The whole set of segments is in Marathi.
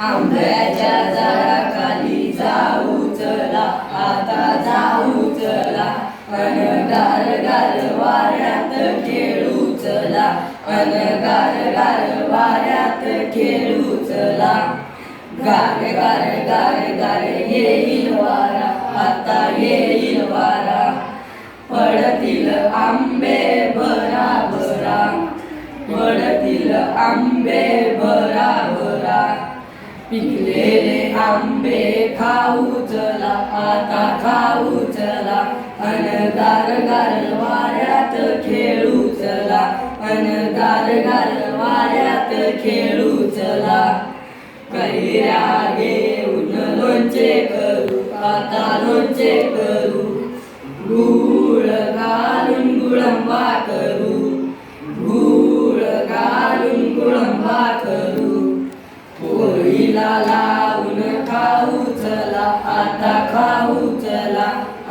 आंब्याच्या झाडाखाली जाऊ चला आता जाऊ चला. अन गार गार वाऱ्यात खेळू चला अन गार गार वाऱ्यात खेळू चला. गार गार गार गार येईल वारा आता येईल वारा. पडतील आंबे भरा भरा पडतील आंबे भरा भरा पिकलेले आंबे खाऊ चला आता खाऊ चला. अनदार गार वाऱ्यात खेळू चला. अनदार गार वाऱ्यात खेळू चला. कैऱ्या घेऊन लोणचे करू आता लोणचे करू. गुळ आता खाऊ चला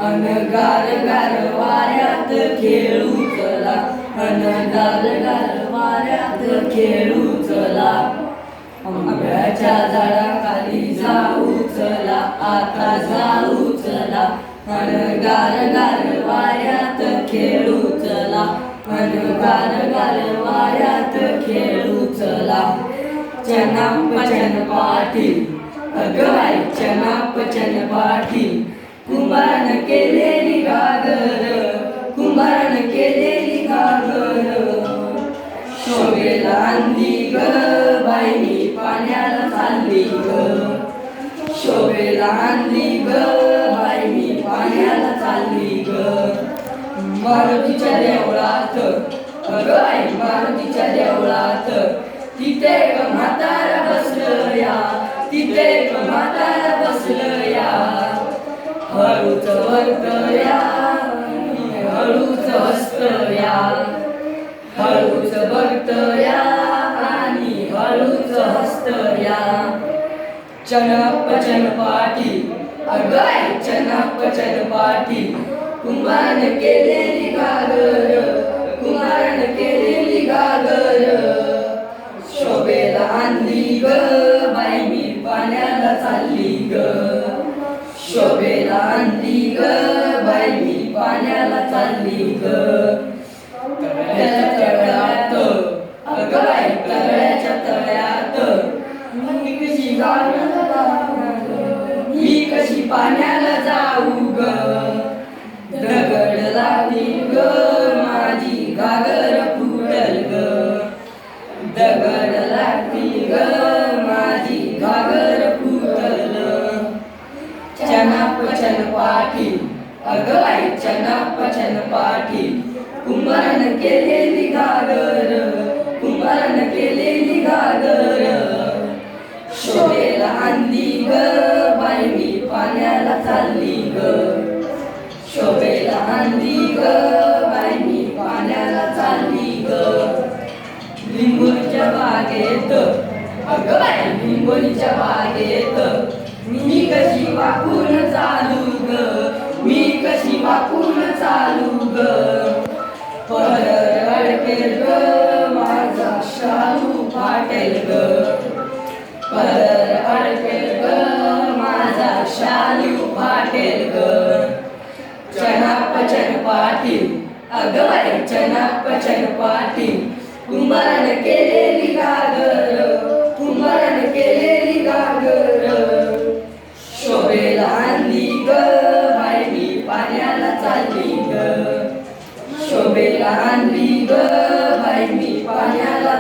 अन गार गार वाऱ्यात खेळू चला अन गार गार वाऱ्यात खेळू चला. आंब्याच्या झाडाखाली जाऊ चला आता जाऊ चला अन गार गार वाऱ्यात खेळू चला अन गार गार वाऱ्यात खेळू चला. चना पचन पाटील. अगवाई चना पचन पाटील कुंभारन केलेली गागर कुंभारन केलेली गागर शोभेला आणली ग बाईनी पाण्याला चालली ग. शोभेला आणली ग बाईनी पाण्याला चालली ग. मारुतीच्या देवळात अगं आई मारुतीच्या देवळात तिथे माता तिथे बसलया. या हळूच वर्तया हळूच हसतया हळूच बघत आणि हळूच हसतया या चनप चन पाटी अगय चनप केलेली पाठी अगवाई अगं बाई कुंभारन केलेली निघागर कुंभारन केलेली निघागर शोभेला आणली ग बाई मी पाण्याला चालली ग. शोभेला आणली ग बाई मी पाण्याला चालली ग. लिंबूच्या बागेत अगं बाई लिंबोलीच्या बागेत मी कशी वाकून चालू? परत ग माझा शालू फाटेल ग. पदर अडकेल ग माझा शालू फाटेल ग. चनापचन पाटील अगं चनापचन पाटील. कुंभारन केलेली गागर कुंभारन केलेली गागर शोभेला आणली ग बाई मी पाण्याला चालली. लहान मी ग. बाई मी पाण्याला